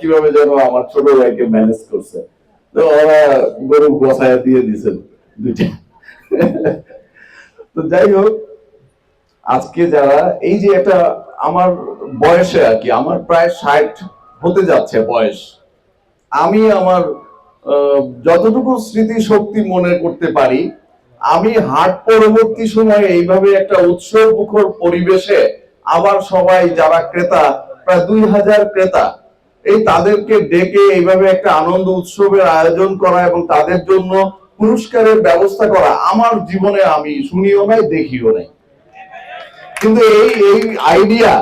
কীভাবে যেন আমার ছোট ভাইকে ম্যানেজ করছে। তো ওরা গরু বসায় দিয়ে দিয়েছেন দুইটা। তো যাই হোক, আজকে যারা, এই যে একটা আমার বয়সে আর কি, আমার প্রায় ষাট হতে যাচ্ছে বয়স। আমি আমার যতটুকু স্মৃতি শক্তি মনে করতে পারি, আমি হাট পরবর্তী সময়ে এইভাবে একটা উৎসব মুখর পরিবেশে আবার সবাই যারা ক্রেতা, প্রায় দুই হাজার ক্রেতা এই তাদেরকে ডেকে এইভাবে একটা আনন্দ উৎসবের আয়োজন করা এবং তাদের জন্য পুরস্কারের ব্যবস্থা করা আমার জীবনে আমি শুনিও নাই, দেখিও নাই। কিন্তু এই এই আইডিয়া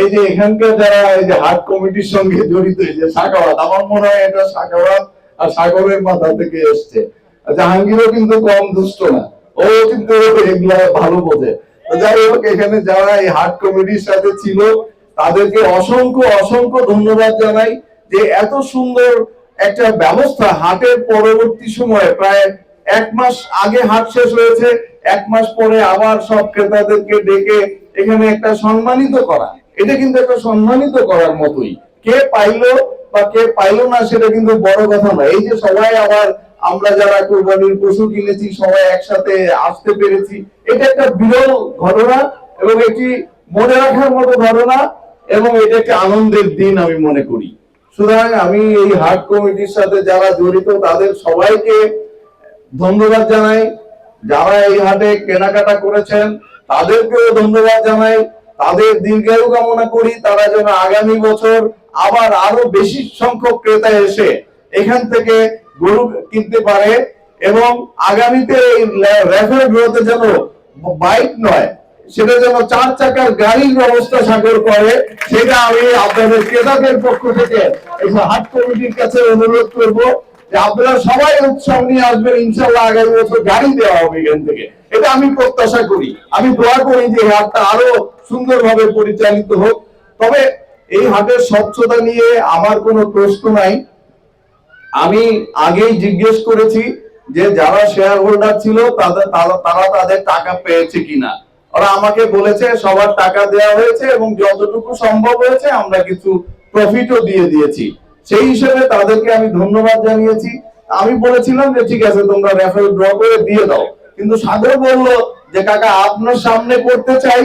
এই যে এখানকার যারা এই যে হাট কমিটির সঙ্গে জড়িত, এই যে সাকাওয়াত আমার মনে হয় এটা সাকাওয়াত আর সাগরের মাথা থেকে এসছে। জাহাঙ্গীরও কিন্তু কম দুষ্ট না, ও কিন্তু এগুলা ভালো বোঝে। যাই হোক, এখানে যারা এই হাট কমিটির সাথে ছিল তাদেরকে অসংখ্য অসংখ্য ধন্যবাদ জানাই যে এত সুন্দর একটা ব্যবস্থা হাটের পরবর্তী সময়ে প্রায় এক মাস আগে হাট শেষ হয়েছে, এক মাস পরে আবার সব ক্রেতাদেরকে ডেকে এখানে একটা সম্মানিত করা। এটা কিন্তু একটা সম্মানিত করার মতোই। কে পাইলো বা কে পাইলো না সেটা কিন্তু বড় কথা না এই যে সবাই আবার আমরা যারা কোরবানির পশু কিনেছি, সবাই একসাথে আসতে পেরেছি, এটা একটা বিরল ঘটনা এবং এটি মনে রাখার মতো ঘটনা। এবং এটা একটা আনন্দের দিন আমি মনে করি। সুতরাং আমি এই হাট কমিটির সাথে যারা জড়িত, তাদের সবাইকে ধন্যবাদ জানাই। যারা এই হাটে কেনাকাটা করেছেন, তাদেরকেও ধন্যবাদ জানাই। তাদের দীর্ঘায়ু কামনা করি, তারা যেন আগামী বছর আবার আরও বেশি সংখ্যক ক্রেতা এসে এখান থেকে গরু কিনতে পারে এবং আগামীতে রেফার গ্রোতে যেন বাইক নয় সেটা যেন চার চাকার গাড়ির ব্যবস্থা সাগর করে, সেটা আমি আপনাদের ক্রেতাদের পক্ষ থেকে হাট কমিটির কাছে অনুরোধ করব যে আপনারা সবাই উৎসব নিয়ে আসবেন ইনশাল্লাহ আগামী বছর গাড়ি দেওয়া হবে এখান থেকে। এটা আমি প্রত্যাশা করি। আমি দোয়া করি যে হাটটা আরও সুন্দরভাবে পরিচালিত হোক। তবে এই হাটের স্বচ্ছতা নিয়ে আমার কোনো প্রশ্ন নাই। আমি আগেই জিজ্ঞেস করেছি যে যারা শেয়ার হোল্ডার ছিল, তাদের তারা তাদের টাকা পেয়েছে কিনা। ওরা আমাকে বলেছে, সবার টাকা দেওয়া হয়েছে এবং যতটুকু সম্ভব হয়েছে আমরা কিছু প্রফিটও দিয়ে দিয়েছি। সেই হিসেবে তাদেরকে আমি ধন্যবাদ জানিয়েছি। আমি বলেছিলাম যে, ঠিক আছে, তোমরা রেফারেল ড্র করে দিয়ে দাও। কিন্তু সাগর বলল যে, কাকা, আপনার সামনে করতে চাই,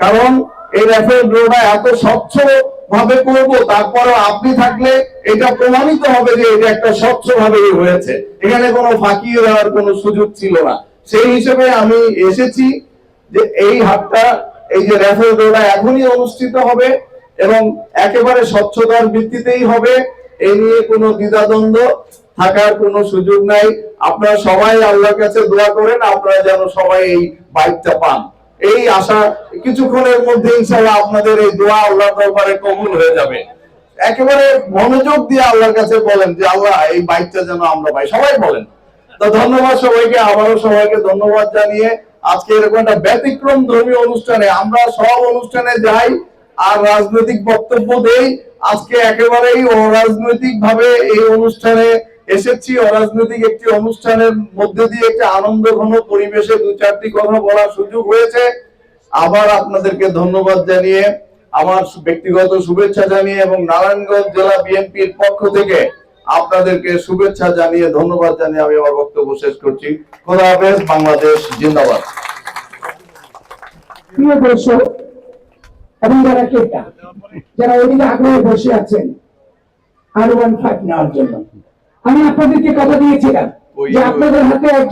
কারণ এই রেফারেল ড্রটা এত স্বচ্ছ ভাবে করব তারপরে আপনি থাকলে এটা প্রমাণিত হবে যে, এটা একটা স্বচ্ছ ভাবে হয়েছে। এখানে কোনো ফাঁকি দেওয়ার কোনো সুযোগ ছিল না। সেই হিসেবে আমি এসেছি। যে এই হাটটা এই যে রেফারেল ড্রটা এখনই অনুষ্ঠিত হবে এবং একেবারে স্বচ্ছতার ভিত্তিতেই হবে। এই নিয়ে কোনো দ্বিধাদ্বন্দ্ব থাকার কোনো সুযোগ নাই। আপনারা সবাই আল্লাহর কাছে দোয়া করেন, আপনারা যেন সবাই এই বাইকটা পান। এই আশা কিছুক্ষণের মধ্যে ইনশাআল্লাহ আপনাদের এই দোয়া আল্লাহর দরবারে কবুল হয়ে যাবে। একেবারে মনোযোগ দিয়ে আল্লাহর কাছে বলেন যে, আল্লাহ, এই বাইকটা যেন আমরা পাই। সবাই বলেন। তো ধন্যবাদ সবাইকে, আবারও সবাইকে ধন্যবাদ জানিয়ে আজকে এরকম একটা ব্যতিক্রম ধর্মীয় অনুষ্ঠানে আমরা সব অনুষ্ঠানে যাই আর রাজনৈতিক বক্তব্য দেই। আজকে একেবারেই অরাজনৈতিক ভাবে এই অনুষ্ঠানে এসেছি। অরাজনৈতিক একটি অনুষ্ঠানের মধ্যে দিয়ে একটা আনন্দ ঘন পরিবেশে দু চারটি কথা বলার সুযোগ হয়েছে। আবার আপনাদেরকে ধন্যবাদ জানিয়ে, আমার ব্যক্তিগত শুভেচ্ছা জানিয়ে এবং নারায়ণগঞ্জ জেলা বিএনপির পক্ষ থেকে আপনাদেরকে শুভেচ্ছা জানিয়ে ধন্যবাদ জানিয়ে আমি আমার বক্তব্য শেষ করছি। খোদা হাফেজ বাংলাদেশ জিন্দাবাদ। প্রিয় দর্শক এবং যারা ক্রেতা যারা ওইদিকে আগ্রহে বসে আছেন আর ওয়ান ফাইভ নেওয়ার জন্য আমি আপনাদেরকে কথা দিয়েছিলাম যে আপনাদের হাতে একজন